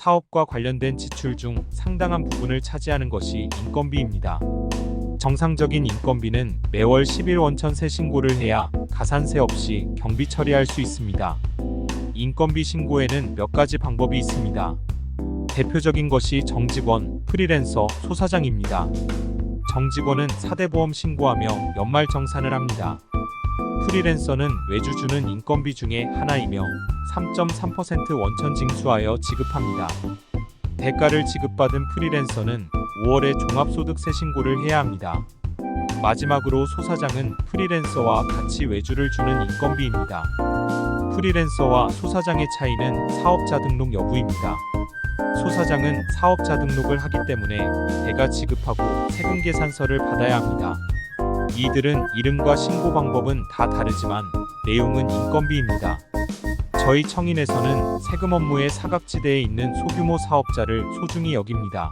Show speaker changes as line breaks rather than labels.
사업과 관련된 지출 중 상당한 부분을 차지하는 것이 인건비입니다. 정상적인 인건비는 매월 10일 원천세 신고를 해야 가산세 없이 경비 처리할 수 있습니다. 인건비 신고에는 몇 가지 방법이 있습니다. 대표적인 것이 정직원, 프리랜서, 소사장입니다. 정직원은 사대보험 신고하며 연말 정산을 합니다. 프리랜서는 외주 주는 인건비 중에 하나이며 3.3% 원천 징수하여 지급합니다. 대가를 지급받은 프리랜서는 5월에 종합소득세 신고를 해야 합니다. 마지막으로 소사장은 프리랜서와 같이 외주를 주는 인건비입니다. 프리랜서와 소사장의 차이는 사업자 등록 여부입니다. 소사장은 사업자 등록을 하기 때문에 대가 지급하고 세금 계산서를 받아야 합니다. 이들은 이름과 신고 방법은 다 다르지만 내용은 인건비입니다. 저희 청인에서는 세금 업무에 사각지대에 있는 소규모 사업자를 소중히 여깁니다.